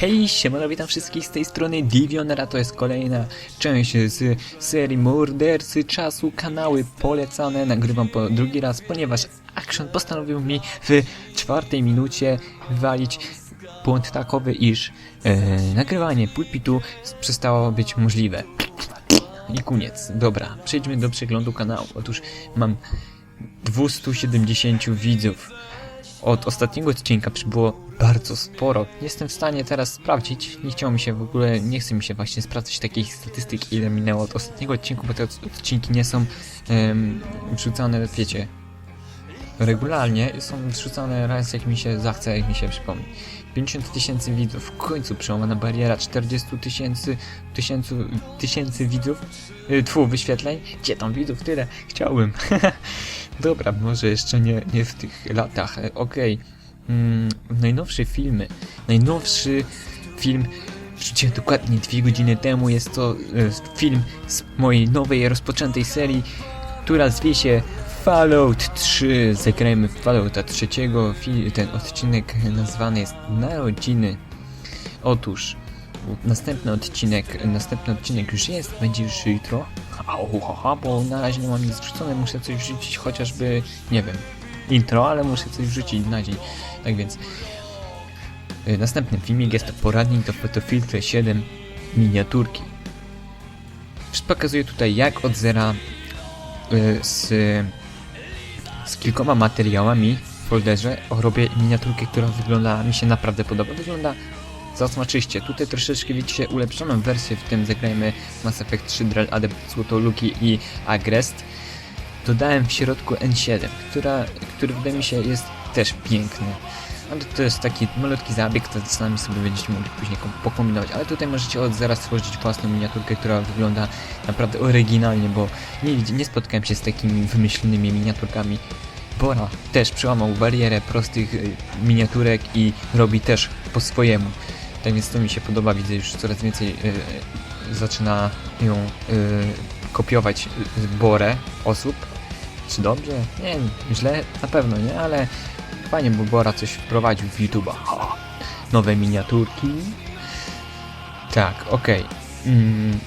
Hej, siemano, witam wszystkich z tej strony Divionera, to jest kolejna część z serii Mordercy Czasu, kanały polecane, nagrywam po drugi raz, ponieważ Action postanowił mi w czwartej minucie walić błąd takowy, iż e, nagrywanie pulpitu przestało być możliwe. I koniec. Dobra, przejdźmy do przeglądu kanału. Otóż mam 270 widzów. Od ostatniego odcinka przybyło bardzo sporo. Nie jestem w stanie teraz sprawdzić. Nie chciało mi się w ogóle, nie chce mi się właśnie sprawdzać takich statystyk, ile minęło od ostatniego odcinku, bo te od- odcinki nie są em, wrzucane, wiecie, regularnie. Są wrzucane raz jak mi się zachce, jak mi się przypomni. 50 tysięcy widzów, w końcu przełamana bariera 40 tysięcy tysięcy, tysięcy widzów, yy, tfu, wyświetleń. Gdzie tam widzów? Tyle. Chciałbym. Dobra, może jeszcze nie, nie w tych latach. E, Okej. Mm, najnowsze filmy. Najnowszy film wrzuciłem dokładnie dwie godziny temu. Jest to e, film z mojej nowej, rozpoczętej serii, która zwie się Fallout 3. Zagrajmy w Fallouta trzeciego. Fi- Ten odcinek nazwany jest Narodziny. Otóż następny odcinek, następny odcinek już jest, będzie już jutro. Au, ha, ha, bo na razie nie mam nic wrzucone, muszę coś wrzucić, chociażby, nie wiem, intro, ale muszę coś wrzucić na dzień. Tak więc, y, następny filmik jest to poradnik do Photofiltre 7 miniaturki. Pokazuję tutaj jak od zera y, z, z kilkoma materiałami w folderze robię miniaturkę, która wygląda, mi się naprawdę podoba. Wygląda zasmaczyście. Tutaj troszeczkę widzicie ulepszoną wersję, w tym zagrajmy Mass Effect 3 Drell Adept Złotoluki i Agrest. Dodałem w środku N7, która, który wydaje mi się jest też piękny. Ale to jest taki malutki zabieg, to sami sobie będziecie mogli później kom- pokombinować. Ale tutaj możecie od zera stworzyć własną miniaturkę, która wygląda naprawdę oryginalnie, bo nie, nie spotkałem się z takimi wymyślonymi miniaturkami. Bora też przełamał barierę prostych y, miniaturek i robi też po swojemu. Tak więc to mi się podoba, widzę już coraz więcej y, zaczyna ją y, kopiować y, Borę osób. Czy dobrze? Nie wiem, źle na pewno, nie? Ale fajnie, bo Bora coś wprowadził w YouTube'a. Nowe miniaturki. Tak, okej. Mm,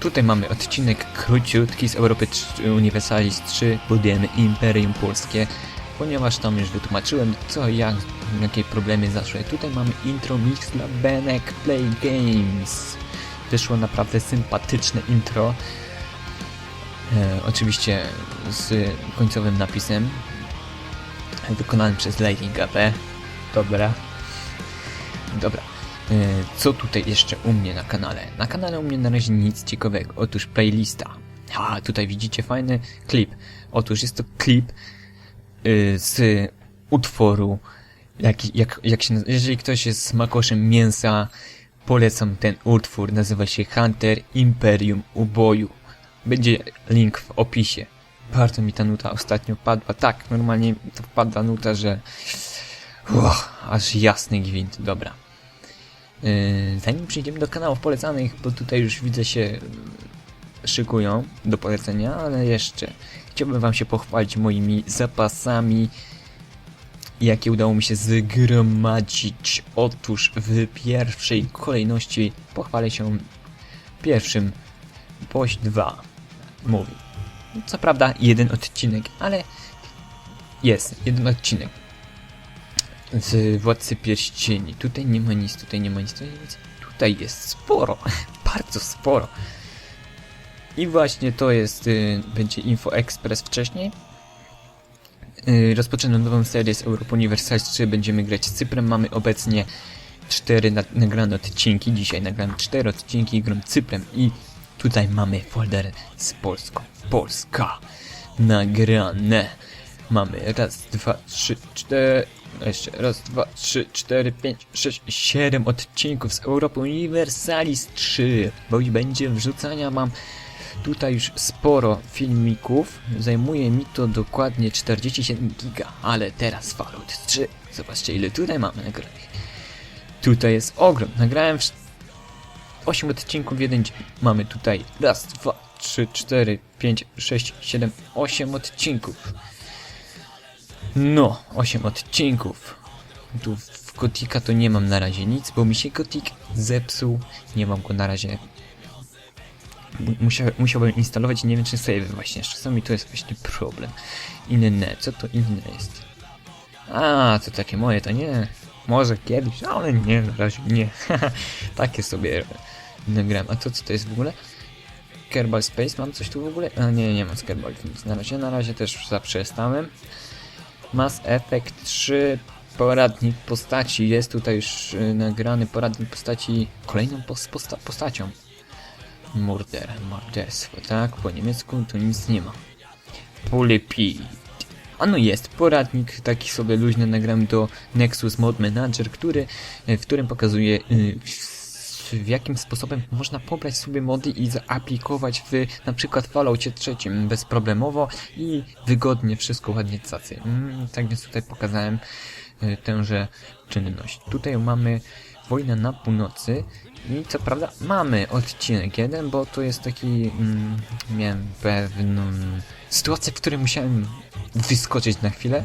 tutaj mamy odcinek króciutki z Europy 3, Universalis 3. Budujemy Imperium Polskie, ponieważ tam już wytłumaczyłem co jak, jakie problemy zaszły. Tutaj mamy intro mix dla Benek Play Games. Wyszło naprawdę sympatyczne intro. E, oczywiście z końcowym napisem wykonany przez Lighting AP. Dobra. Dobra. E, Co tutaj jeszcze u mnie na kanale? Na kanale u mnie na razie nic ciekawego. Otóż playlista. A, tutaj widzicie fajny klip. Otóż jest to klip y, z utworu. Jak, jak, jak się, jeżeli ktoś jest smakoszem mięsa, polecam ten utwór. Nazywa się Hunter Imperium Uboju. Będzie link w opisie. Bardzo mi ta nuta ostatnio padła. Tak, normalnie to wpadła nuta, że... Uch, aż jasny gwint. Dobra. Yy, zanim przejdziemy do kanałów polecanych, bo tutaj już widzę się yy, szykują do polecenia, ale jeszcze chciałbym wam się pochwalić moimi zapasami, jakie udało mi się zgromadzić. Otóż w pierwszej kolejności pochwalę się pierwszym Boś 2 mówi. Co prawda jeden odcinek, ale jest jeden odcinek z Władcy Pierścieni. Tutaj nie ma nic, tutaj nie ma nic, tutaj nic. Tutaj jest sporo, bardzo sporo. I właśnie to jest, y, będzie Info Express wcześniej. Y, rozpoczynamy nową serię z Europa Universalis 3, będziemy grać z Cyprem. Mamy obecnie cztery na, nagrane odcinki, dzisiaj nagramy cztery odcinki, gram Cyprem i tutaj mamy folder z Polską. Polska nagrane. Mamy raz, dwa, trzy, cztery, jeszcze raz, dwa, trzy, cztery, pięć, sześć, siedem odcinków z Europy Universalis 3, bo i będzie wrzucania mam tutaj już sporo filmików, zajmuje mi to dokładnie 47 giga, ale teraz Fallout 3, zobaczcie ile tutaj mamy nagranych. Tutaj jest ogrom, nagrałem 8 odcinków w jeden dzień. Mamy tutaj raz, dwa, trzy, cztery, pięć, sześć, siedem, osiem odcinków. No, 8 odcinków. Tu w Gotika to nie mam na razie nic, bo mi się Gotik zepsuł. Nie mam go na razie. Mu- Musia, musiałbym instalować nie wiem czy save właśnie. Czasami to jest właśnie problem. Inne, co to inne jest? A, to takie moje, to nie. Może kiedyś, ale nie, na razie nie. takie sobie nagram. A to co to jest w ogóle? Kerbal Space, mam coś tu w ogóle? A nie, nie mam Kerbal nic na razie. Na razie też zaprzestałem. Mass Effect 3 poradnik postaci. Jest tutaj już y, nagrany poradnik postaci kolejną pos posta postacią. Murder, morderstwo, tak? Po niemiecku tu nic nie ma. Polypid. A no jest, poradnik taki sobie luźny nagram do Nexus Mod Manager, który, y, w którym pokazuje y, w- jakim sposobem można pobrać sobie mody i zaaplikować w na przykład Falloutie trzecim bezproblemowo i wygodnie wszystko ładnie cacy. Mm, tak więc tutaj pokazałem y, tęże czynność. Tutaj mamy wojnę na północy i co prawda mamy odcinek jeden, bo to jest taki mm, miałem pewną sytuację, w której musiałem wyskoczyć na chwilę.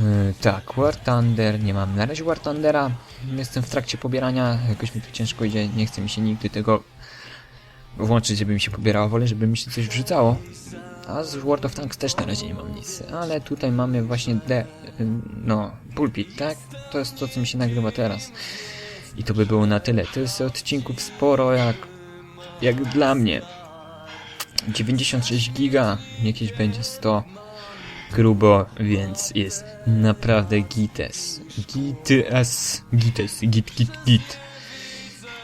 Yy, tak, War Thunder, nie mam na razie War Thundera, jestem w trakcie pobierania, jakoś mi to ciężko idzie, nie chce mi się nigdy tego włączyć, żeby mi się pobierało, wolę, żeby mi się coś wrzucało. A z World of Tanks też na razie nie mam nic, ale tutaj mamy właśnie de, no, pulpit, tak? To jest to, co mi się nagrywa teraz. I to by było na tyle. To jest odcinków sporo, jak, jak dla mnie. 96 giga, jakieś będzie 100 grubo, więc jest naprawdę gites. Gites, gites, git, git, git.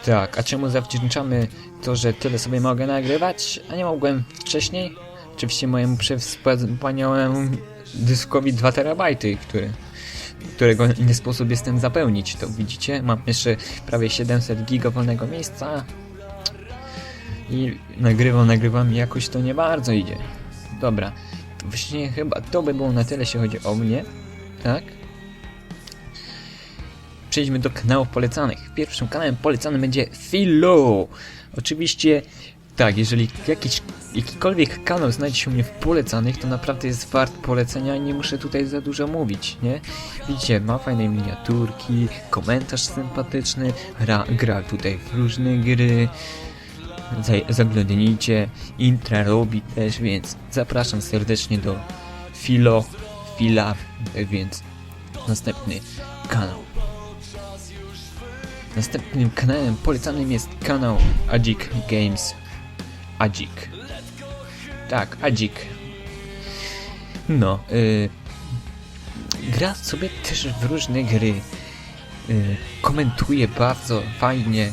Tak, a czemu zawdzięczamy to, że tyle sobie mogę nagrywać, a nie mogłem wcześniej? Oczywiście mojemu przewspaniałemu dyskowi 2 terabajty, który, którego nie sposób jestem zapełnić. To widzicie, mam jeszcze prawie 700 giga wolnego miejsca i nagrywam, nagrywam i jakoś to nie bardzo idzie. Dobra, właśnie chyba to by było na tyle, jeśli chodzi o mnie, tak? Przejdźmy do kanałów polecanych. Pierwszym kanałem polecanym będzie Philo. Oczywiście, tak, jeżeli jakiś, jakikolwiek kanał znajdzie się u mnie w polecanych, to naprawdę jest wart polecenia i nie muszę tutaj za dużo mówić, nie? Widzicie, ma fajne miniaturki, komentarz sympatyczny, gra, tutaj w różne gry, zaglądnijcie, intra robi też, więc zapraszam serdecznie do Filo, Fila, więc następny kanał. Następnym kanałem polecanym jest kanał Adzik Games. Adzik. Tak, Adzik. No, y, gra sobie też w różne gry. Y, komentuje bardzo fajnie,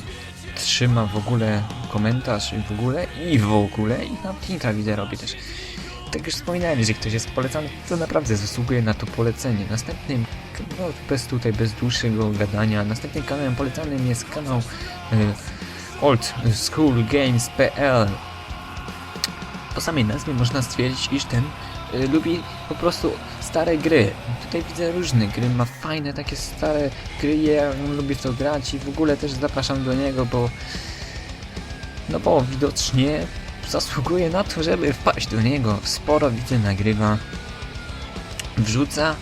trzyma w ogóle komentarz i w ogóle i w ogóle i na Tinta widzę robi też. Tak już wspominałem, jeżeli ktoś jest polecany, to naprawdę zasługuje na to polecenie. Następnym, no bez tutaj, bez dłuższego gadania, następnym kanałem polecanym jest kanał y, Old School Games.pl Po samej nazwie można stwierdzić, iż ten y, lubi po prostu stare gry. Tutaj widzę różne gry, ma fajne takie stare gry, ja lubię to grać i w ogóle też zapraszam do niego, bo no bo widocznie zasługuje na to, żeby wpaść do niego. Sporo widzę nagrywa, wrzuca.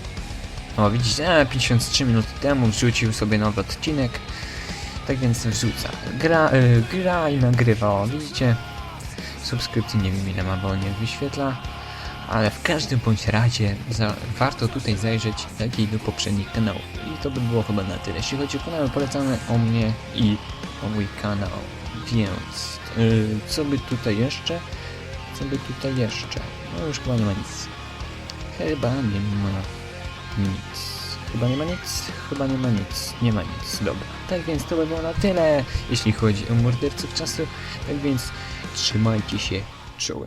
O widzicie, e, 53 minuty temu wrzucił sobie nowy odcinek. Tak więc wrzuca. Gra, y, gra i nagrywa, o widzicie. Subskrypcji nie wiem ile ma, bo nie wyświetla. Ale w każdym bądź razie za, warto tutaj zajrzeć jak do poprzednich kanałów. I to by było chyba na tyle. Jeśli chodzi o kanały polecane o mnie i o mój kanał. Więc yy, co by tutaj jeszcze? Co by tutaj jeszcze? No już chyba nie ma nic. Chyba nie ma nic. Chyba nie ma nic? Chyba nie ma nic. Nie ma nic. Dobra. Tak więc to by było na tyle, jeśli chodzi o morderców czasu. Tak więc trzymajcie się czołem.